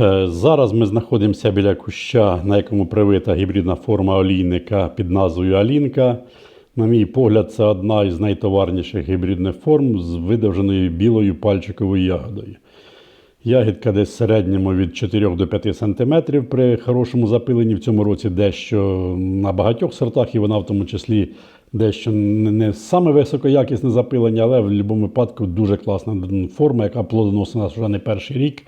Е, Зараз ми знаходимося біля куща, на якому привита гібридна форма олійника під назвою Алінка. На мій погляд, це одна із найтоварніших гібридних форм з видовженою білою пальчиковою ягодою. Ягідка десь в середньому від 4 до 5 см при хорошому запиленні в цьому році дещо на багатьох сортах, і вона в тому числі дещо не саме високоякісне запилення, але в будь-якому випадку дуже класна форма, яка плодоносить нас вже не перший рік.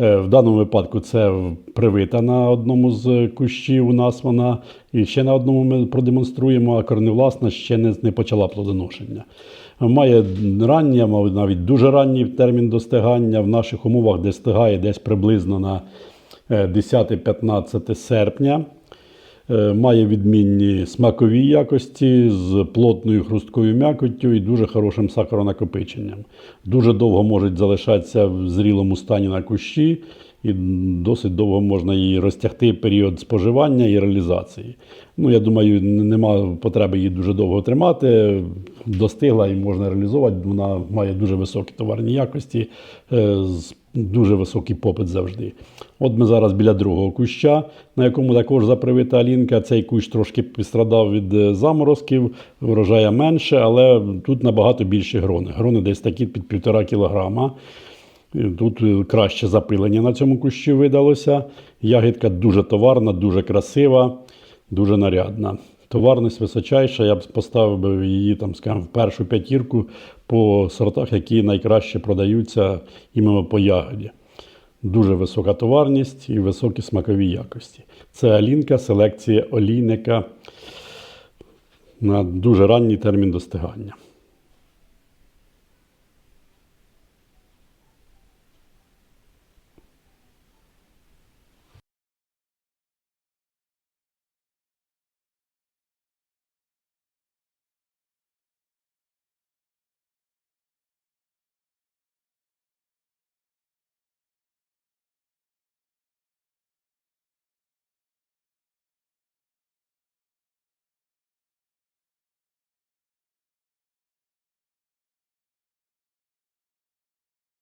Е, В даному випадку це привита на одному з кущів у нас вона, і ще на одному ми продемонструємо, а корневласна ще не, не почала плодоношення. Має раннє, навіть дуже ранній термін достигання. В наших умовах достигає десь приблизно на е, 10-15 серпня. Е, Має відмінні смакові якості з плотною хрусткою м'якоттю і дуже хорошим сахаронакопиченням. Дуже довго може залишатися в зрілому стані на кущі, і досить довго можна її розтягти період споживання і реалізації. Ну, я думаю, нема потреби її дуже довго тримати. Достигла і можна реалізовувати. Вона має дуже високі товарні якості, е, дуже високий попит завжди. От ми зараз біля другого куща, на якому також запривита алінка. Цей кущ трошки пострадав від е, заморозків, врожая менше, але тут набагато більші грони. Грони десь такі під півтора кілограма. Тут е, краще запилення на цьому кущі видалося. Ягідка дуже товарна, дуже красива, дуже нарядна. Товарність височайша, я б поставив би її там, скажімо, в першу п'ятірку по сортах, які найкраще продаються іменно по ягоді. Дуже висока товарність і високі смакові якості. Це алінка, селекція олійника на дуже ранній термін достигання.